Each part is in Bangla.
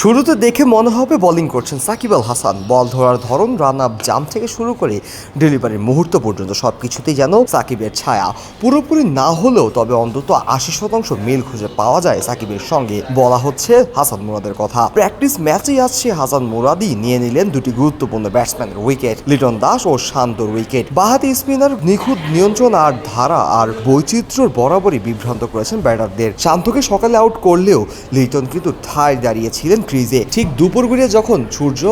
শুরুতে দেখে মনে হবে বোলিং করছেন সাকিব আল হাসান। বল ধরার ধরন রান আপ জাম থেকে শুরু করে ডেলিভারির মুহূর্ত পর্যন্ত সব কিছুতেই যেন সাকিবের ছায়া। পুরোপুরি না হলেও তবে অন্তত আশি শতাংশ মিল খুঁজে পাওয়া যায় সাকিবের সঙ্গে। বলা হচ্ছে হাসান মুরাদের কথা। প্র্যাকটিস ম্যাচেই আসছে হাসান মুরাদি নিয়ে নিলেন দুটি গুরুত্বপূর্ণ ব্যাটসম্যানের উইকেট লিটন দাস ও শান্তর উইকেট বাহাতি স্পিনার নিখুঁত নিয়ন্ত্রণ আর ধারা আর বৈচিত্র্যর বরাবরই বিভ্রান্ত করেছেন ব্যাটারদের। শান্তকে সকালে আউট করলেও লিটন কিন্তু ঠায় দাঁড়িয়েছিলেন ক্রিজে। ঠিক দুপুর গড়িয়ে যখন সূর্য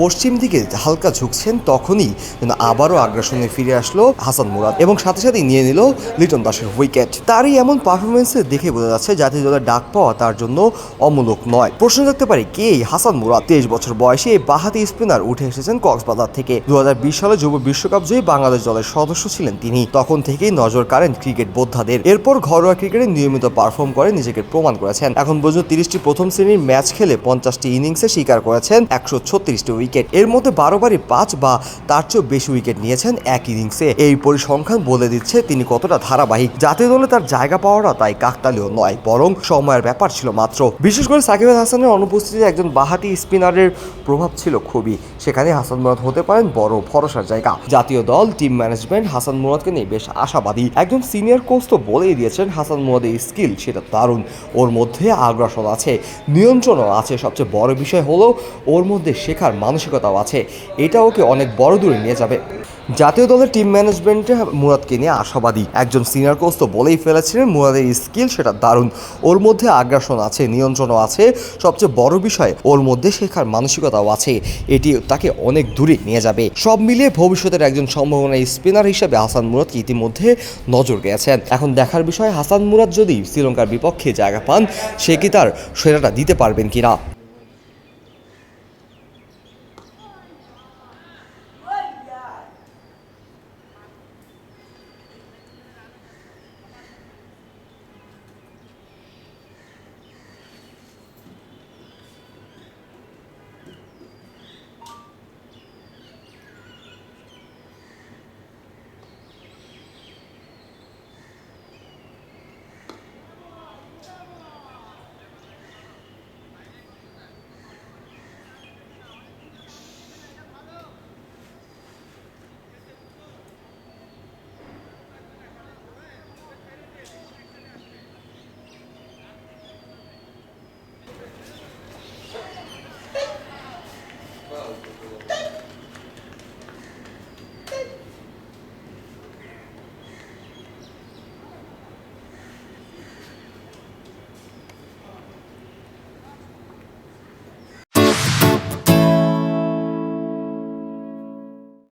পশ্চিম দিকে হালকা ঝুঁকছেন, তখনই যেন আবারও আগ্রাসনে ফিরে আসলো হাসান মুরাদ এবং সাথে সাথেই নিয়ে নিল লিটন দাসের উইকেট। তারই এমন পারফরমেন্সে দেখে বোঝা যাচ্ছে জাতীয় দলের ডাক পাওয়া তার জন্য অমূলক নয়। প্রশ্ন রাখতে পারি কে এই হাসান মুরাদ? তেইশ বছর বয়সে এই বাহাতি স্পিনার উঠে এসেছেন কক্সবাজার থেকে। দু হাজার বিশ সালে যুব বিশ্বকাপ জয়ী বাংলাদেশ দলের সদস্য ছিলেন তিনি। তখন থেকেই নজর কাড়েন ক্রিকেট বোদ্ধাদের। এরপর ঘরোয়া ক্রিকেটে নিয়মিত পারফর্ম করে নিজেকে প্রমাণ করেছেন। এখন পর্যন্ত তিরিশটি প্রথম শ্রেণির ম্যাচ খেলে পঞ্চাশটি ইনিংসে শিকার করেছেন একশো ছত্রিশটি উইকেট। এর মধ্যে বারোবারই পাঁচ বা তার চেয়েও বেশি উইকেট নিয়েছেন এক ইনিংসে। এই পরিসংখ্যান বলে দিচ্ছে তিনি কতটা ধারাবাহিক। জাতীয় দলে তার জায়গা পাওয়াটা তাই কাকতালীয় নয়, বরং সময়ের ব্যাপার ছিল মাত্র। বিশেষ করে সাকিব হাসানের অনুপস্থিতিতে একজন বাহাতি স্পিনারের প্রভাব ছিল খুবই। সেখানে হাসান মুরাদ হতে পারেন বড় ভরসার জায়গা। জাতীয় দল, টিম ম্যানেজমেন্ট হাসান মুরাদকে নিয়ে বেশ আশাবাদী। একজন সিনিয়র কোচ তো বলেই দিয়েছেন হাসান মুরাদের স্কিল সেটা দারুণ। ওর মধ্যে আগ্রাসন আছে, নিয়ন্ত্রণও আছে সবচেয়ে বড় বিষয় হলো ওর মধ্যে শেখার মানসিকতাও আছে। এটা ওকে অনেক বড় দূরে নিয়ে যাবে। জাতীয় দলের টিম ম্যানেজমেন্টে মুরাদকে নিয়ে আশাবাদী। একজন সিনিয়র কোচ তো বলেই ফেলেছিলেন, মুরাদের স্কিল সেটা দারুণ। ওর মধ্যে আগ্রাসন আছে, নিয়ন্ত্রণও আছে। সবচেয়ে বড় বিষয়, ওর মধ্যে শেখার মানসিকতাও আছে। এটি তাকে অনেক দূরে নিয়ে যাবে। সব মিলিয়ে ভবিষ্যতের একজন সম্ভাবনা স্পিনার হিসেবে হাসান মুরাদকে ইতিমধ্যে নজর গেছেন। এখন দেখার বিষয়, হাসান মুরাদ যদি শ্রীলঙ্কার বিপক্ষে জায়গা পান, সে কি তার সেরাটা দিতে পারবেন কিনা?